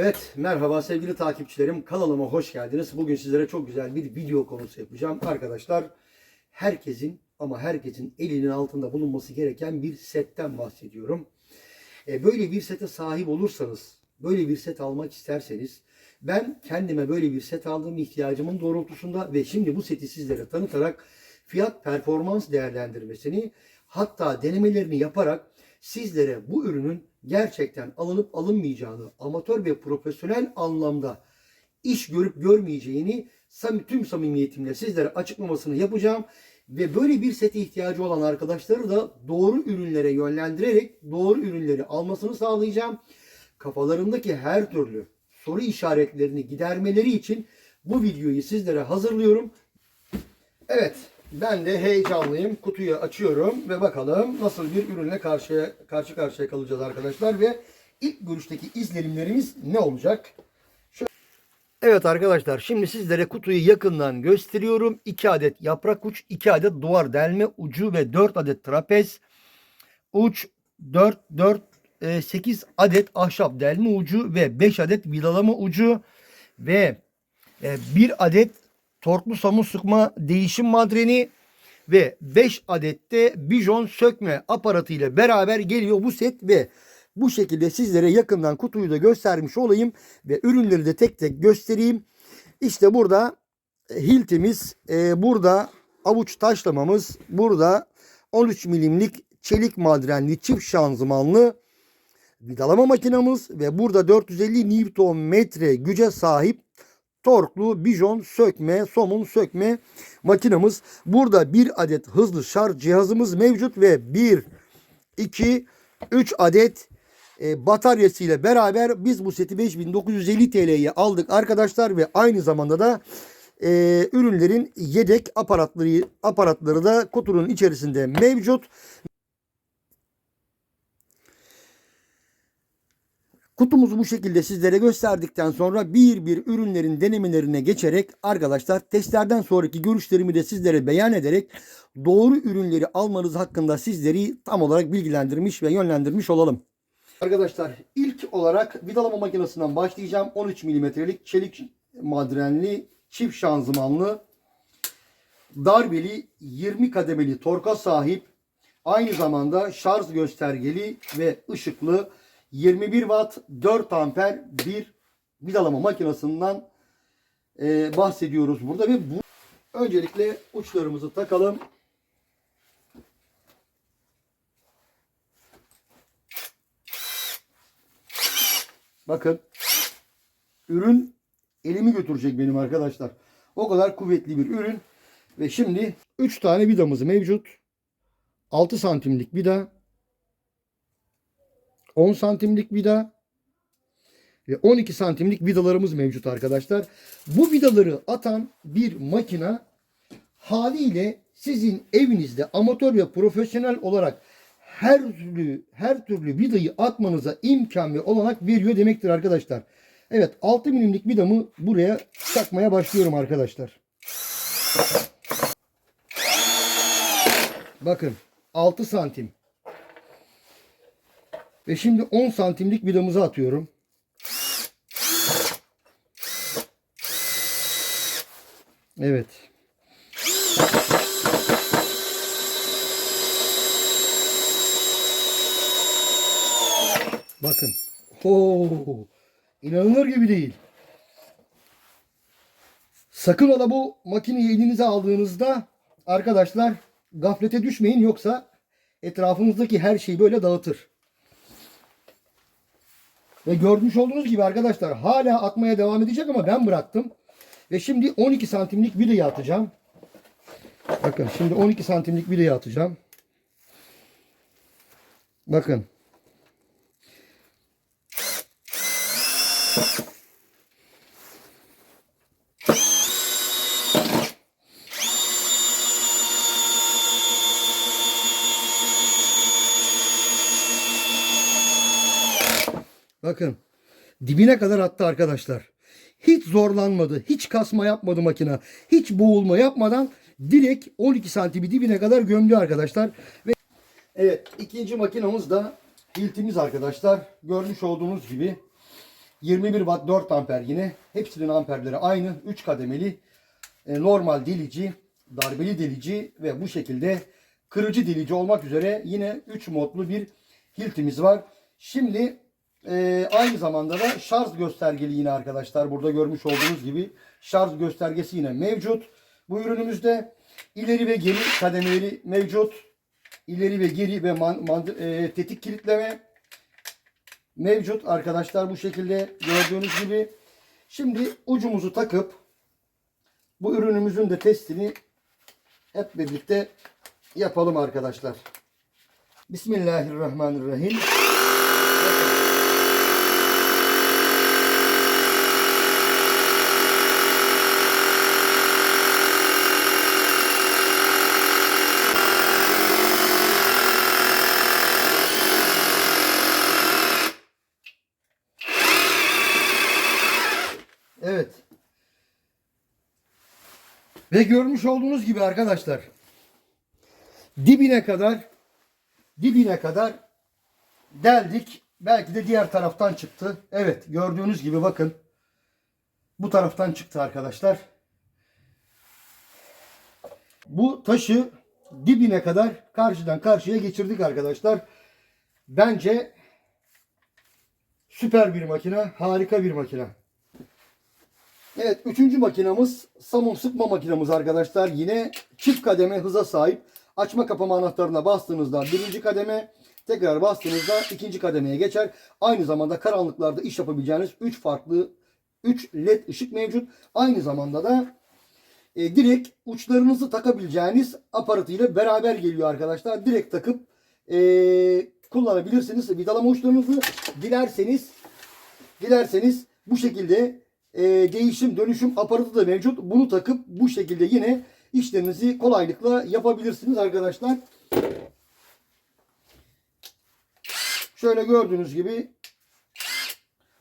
Evet, merhaba sevgili takipçilerim. Kanalıma hoş geldiniz. Bugün sizlere çok güzel bir video konusu yapacağım. Arkadaşlar, herkesin ama herkesin elinin altında bulunması gereken bir setten bahsediyorum. E, böyle bir sete sahip olursanız, böyle bir set almak isterseniz, ben kendime böyle bir set aldığım ihtiyacımın doğrultusunda ve şimdi bu seti sizlere tanıtarak fiyat performans değerlendirmesini hatta denemelerini yaparak sizlere bu ürünün gerçekten alınıp alınmayacağını, amatör ve profesyonel anlamda iş görüp görmeyeceğini tüm samimiyetimle sizlere açıklamasını yapacağım. Ve böyle bir sete ihtiyacı olan arkadaşları da doğru ürünlere yönlendirerek doğru ürünleri almasını sağlayacağım. Kafalarındaki her türlü soru işaretlerini gidermeleri için bu videoyu sizlere hazırlıyorum. Evet, ben de heyecanlıyım. Kutuyu açıyorum ve bakalım nasıl bir ürünle karşıya karşı karşıya kalacağız arkadaşlar ve ilk görüşteki izlenimlerimiz ne olacak? Şöyle- Evet arkadaşlar, şimdi sizlere kutuyu yakından gösteriyorum. 2 adet yaprak uç, 2 adet duvar delme ucu ve 4 adet trapez uç, 4 4 8 adet ahşap delme ucu ve 5 adet vidalama ucu ve e, bir adet torklu samun sıkma değişim madreni ve 5 adet de bijon sökme aparatı ile beraber geliyor bu set ve bu şekilde sizlere yakından kutuyu da göstermiş olayım ve ürünleri de tek tek göstereyim. İşte burada e, hiltimiz, e, burada avuç taşlamamız, burada 13 milimlik çelik madrenli çift şanzımanlı vidalama makinamız ve burada 450 Nm güce sahip torklu bijon sökme, somun sökme makinamız. Burada bir adet hızlı şarj cihazımız mevcut ve 1, 2, 3 adet e, bataryası ile beraber biz bu seti 5950 TL'ye aldık arkadaşlar ve aynı zamanda da e, ürünlerin yedek aparatları aparatları da kutunun içerisinde mevcut. Kutumuzu bu şekilde sizlere gösterdikten sonra bir bir ürünlerin denemelerine geçerek arkadaşlar testlerden sonraki görüşlerimi de sizlere beyan ederek doğru ürünleri almanız hakkında sizleri tam olarak bilgilendirmiş ve yönlendirmiş olalım. Arkadaşlar ilk olarak vidalama makinesinden başlayacağım. 13 milimetrelik çelik madrenli çift şanzımanlı darbeli 20 kademeli torka sahip aynı zamanda şarj göstergeli ve ışıklı 21 watt 4 amper bir vidalama makinesinden e, bahsediyoruz burada ve bu öncelikle uçlarımızı takalım. Bakın ürün elimi götürecek benim arkadaşlar. O kadar kuvvetli bir ürün ve şimdi 3 tane vidamız mevcut. 6 santimlik vida 10 santimlik vida ve 12 santimlik vidalarımız mevcut arkadaşlar. Bu vidaları atan bir makina haliyle sizin evinizde amatör ve profesyonel olarak her türlü her türlü vidayı atmanıza imkan ve olanak veriyor demektir arkadaşlar. Evet 6 milimlik vidamı buraya takmaya başlıyorum arkadaşlar. Bakın 6 santim. Ve şimdi 10 santimlik vidamızı atıyorum. Evet. Bakın. Oo, inanılır gibi değil. Sakın ola bu makineyi elinize aldığınızda arkadaşlar gaflete düşmeyin yoksa etrafınızdaki her şeyi böyle dağıtır. Ve görmüş olduğunuz gibi arkadaşlar hala atmaya devam edecek ama ben bıraktım. Ve şimdi 12 santimlik vidayı atacağım. Bakın şimdi 12 santimlik vidayı atacağım. Bakın. Bakın. Dibine kadar attı arkadaşlar. Hiç zorlanmadı. Hiç kasma yapmadı makina. Hiç boğulma yapmadan direkt 12 santimi dibine kadar gömdü arkadaşlar. Ve Evet ikinci makinamız da hiltimiz arkadaşlar. Görmüş olduğunuz gibi 21 watt 4 amper yine. Hepsinin amperleri aynı. 3 kademeli. E, normal delici, darbeli delici ve bu şekilde kırıcı delici olmak üzere yine 3 modlu bir hiltimiz var. Şimdi e, aynı zamanda da şarj göstergeli yine arkadaşlar. Burada görmüş olduğunuz gibi şarj göstergesi yine mevcut. Bu ürünümüzde ileri ve geri kademeleri mevcut. İleri ve geri ve man, man- e, tetik kilitleme mevcut arkadaşlar bu şekilde gördüğünüz gibi. Şimdi ucumuzu takıp bu ürünümüzün de testini hep birlikte yapalım arkadaşlar. Bismillahirrahmanirrahim. Evet. Ve görmüş olduğunuz gibi arkadaşlar dibine kadar dibine kadar deldik. Belki de diğer taraftan çıktı. Evet gördüğünüz gibi bakın. Bu taraftan çıktı arkadaşlar. Bu taşı dibine kadar karşıdan karşıya geçirdik arkadaşlar. Bence süper bir makine, harika bir makine. Evet üçüncü makinamız samum sıkma makinamız arkadaşlar. Yine çift kademe hıza sahip. Açma kapama anahtarına bastığınızda birinci kademe tekrar bastığınızda ikinci kademeye geçer. Aynı zamanda karanlıklarda iş yapabileceğiniz 3 farklı 3 led ışık mevcut. Aynı zamanda da e, direkt uçlarınızı takabileceğiniz aparatıyla beraber geliyor arkadaşlar. Direkt takıp e, kullanabilirsiniz. Vidalama uçlarınızı dilerseniz dilerseniz bu şekilde e, değişim dönüşüm aparatı da mevcut. Bunu takıp bu şekilde yine işlerinizi kolaylıkla yapabilirsiniz arkadaşlar. Şöyle gördüğünüz gibi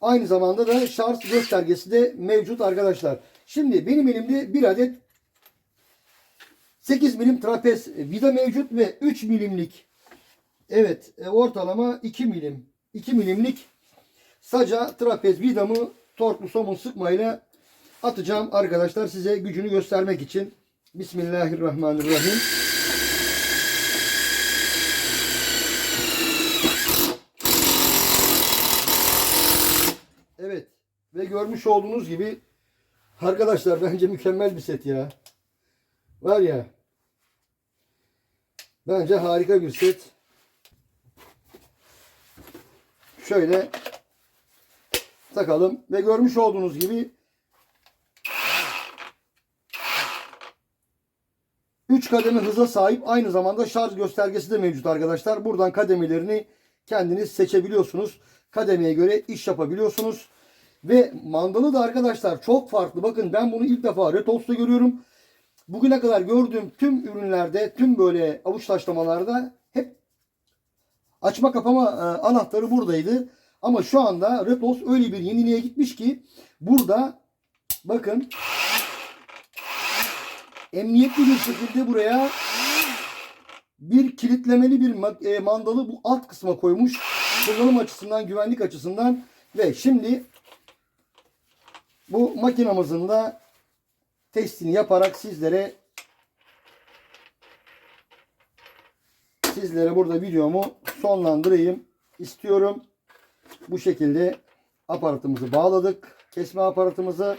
aynı zamanda da şarj göstergesi de mevcut arkadaşlar. Şimdi benim elimde bir adet 8 milim trapez vida mevcut ve 3 milimlik evet e, ortalama 2 milim 2 milimlik saca trapez vidamı torklu somun sıkmayla atacağım arkadaşlar size gücünü göstermek için. Bismillahirrahmanirrahim. Evet ve görmüş olduğunuz gibi arkadaşlar bence mükemmel bir set ya. Var ya bence harika bir set. Şöyle takalım ve görmüş olduğunuz gibi 3 kademe hıza sahip aynı zamanda şarj göstergesi de mevcut arkadaşlar. Buradan kademelerini kendiniz seçebiliyorsunuz. Kademeye göre iş yapabiliyorsunuz. Ve mandalı da arkadaşlar çok farklı. Bakın ben bunu ilk defa Retos'ta görüyorum. Bugüne kadar gördüğüm tüm ürünlerde, tüm böyle avuç taşlamalarda hep açma kapama e, anahtarı buradaydı. Ama şu anda Retos öyle bir yeniliğe gitmiş ki burada bakın emniyetli bir şekilde buraya bir kilitlemeli bir e, mandalı bu alt kısma koymuş. Kullanım açısından, güvenlik açısından ve şimdi bu makinamızın da testini yaparak sizlere sizlere burada videomu sonlandırayım istiyorum. Bu şekilde aparatımızı bağladık. Kesme aparatımızı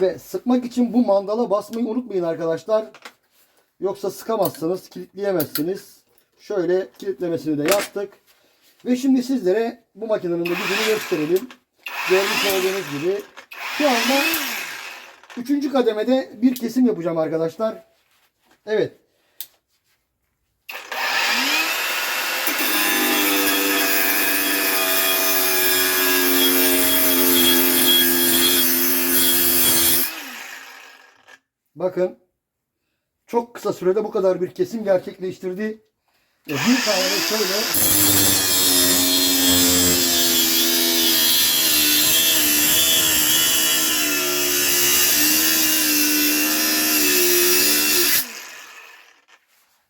ve sıkmak için bu mandala basmayı unutmayın arkadaşlar. Yoksa sıkamazsınız, kilitleyemezsiniz. Şöyle kilitlemesini de yaptık. Ve şimdi sizlere bu makinenin de gücünü gösterelim. Görmüş olduğunuz gibi şu anda üçüncü kademede bir kesim yapacağım arkadaşlar. Evet. Bakın çok kısa sürede bu kadar bir kesim gerçekleştirdi. Ve bir tane şöyle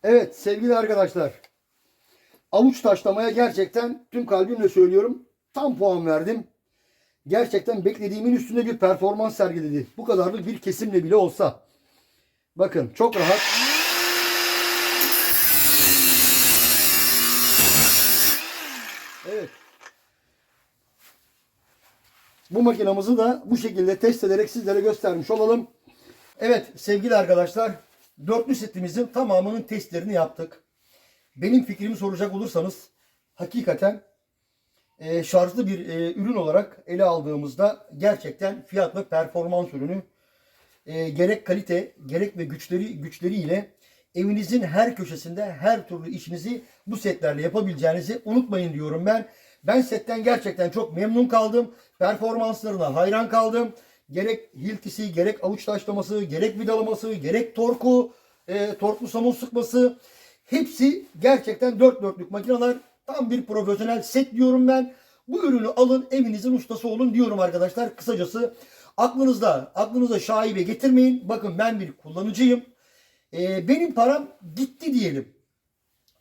Evet sevgili arkadaşlar. Avuç taşlamaya gerçekten tüm kalbimle söylüyorum. tam puan verdim. Gerçekten beklediğimin üstünde bir performans sergiledi. Bu kadarlık bir kesimle bile olsa. Bakın çok rahat. Evet. Bu makinamızı da bu şekilde test ederek sizlere göstermiş olalım. Evet sevgili arkadaşlar dörtlü setimizin tamamının testlerini yaptık. Benim fikrimi soracak olursanız hakikaten e, şarjlı bir e, ürün olarak ele aldığımızda gerçekten fiyat ve performans ürünü e, gerek kalite gerek ve güçleri güçleriyle evinizin her köşesinde her türlü işinizi bu setlerle yapabileceğinizi unutmayın diyorum ben. Ben setten gerçekten çok memnun kaldım. Performanslarına hayran kaldım. Gerek hiltisi, gerek avuç taşlaması, gerek vidalaması, gerek torku, e, torklu somon sıkması hepsi gerçekten dört dörtlük makineler. Tam bir profesyonel set diyorum ben. Bu ürünü alın evinizin ustası olun diyorum arkadaşlar. Kısacası aklınızda aklınıza şaibe getirmeyin. Bakın ben bir kullanıcıyım. Ee, benim param gitti diyelim.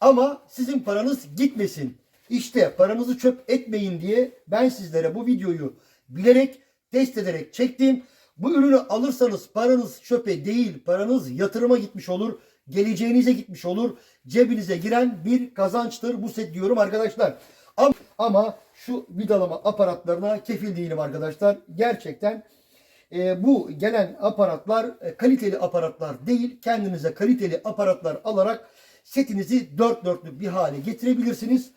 Ama sizin paranız gitmesin. İşte paranızı çöp etmeyin diye ben sizlere bu videoyu bilerek test ederek çektim. Bu ürünü alırsanız paranız çöpe değil paranız yatırıma gitmiş olur. Geleceğinize gitmiş olur. Cebinize giren bir kazançtır bu set diyorum arkadaşlar. Ama, ama şu vidalama aparatlarına kefil değilim arkadaşlar. Gerçekten e, bu gelen aparatlar e, kaliteli aparatlar değil. Kendinize kaliteli aparatlar alarak setinizi dört dörtlük bir hale getirebilirsiniz.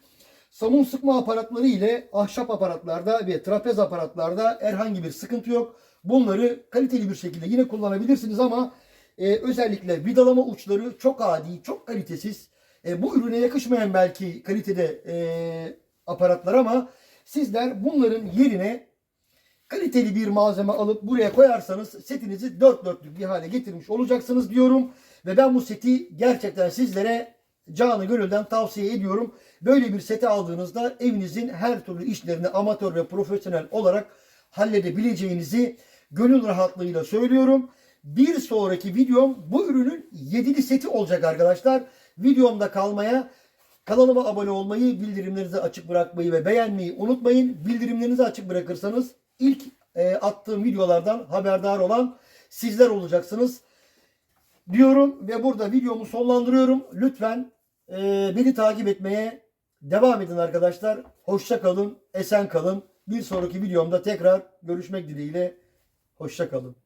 Samun sıkma aparatları ile ahşap aparatlarda ve trapez aparatlarda herhangi bir sıkıntı yok. Bunları kaliteli bir şekilde yine kullanabilirsiniz ama e, özellikle vidalama uçları çok adi, çok kalitesiz. E, bu ürüne yakışmayan belki kalitede e, aparatlar ama sizler bunların yerine kaliteli bir malzeme alıp buraya koyarsanız setinizi dört dörtlük bir hale getirmiş olacaksınız diyorum. Ve ben bu seti gerçekten sizlere canı gönülden tavsiye ediyorum. Böyle bir seti aldığınızda evinizin her türlü işlerini amatör ve profesyonel olarak halledebileceğinizi gönül rahatlığıyla söylüyorum. Bir sonraki videom bu ürünün yedili seti olacak arkadaşlar. Videomda kalmaya, kanalıma abone olmayı, bildirimlerinizi açık bırakmayı ve beğenmeyi unutmayın. Bildirimlerinizi açık bırakırsanız ilk e, attığım videolardan haberdar olan sizler olacaksınız diyorum ve burada videomu sonlandırıyorum. Lütfen e, beni takip etmeye devam edin arkadaşlar. Hoşça kalın, esen kalın. Bir sonraki videomda tekrar görüşmek dileğiyle. Hoşça kalın.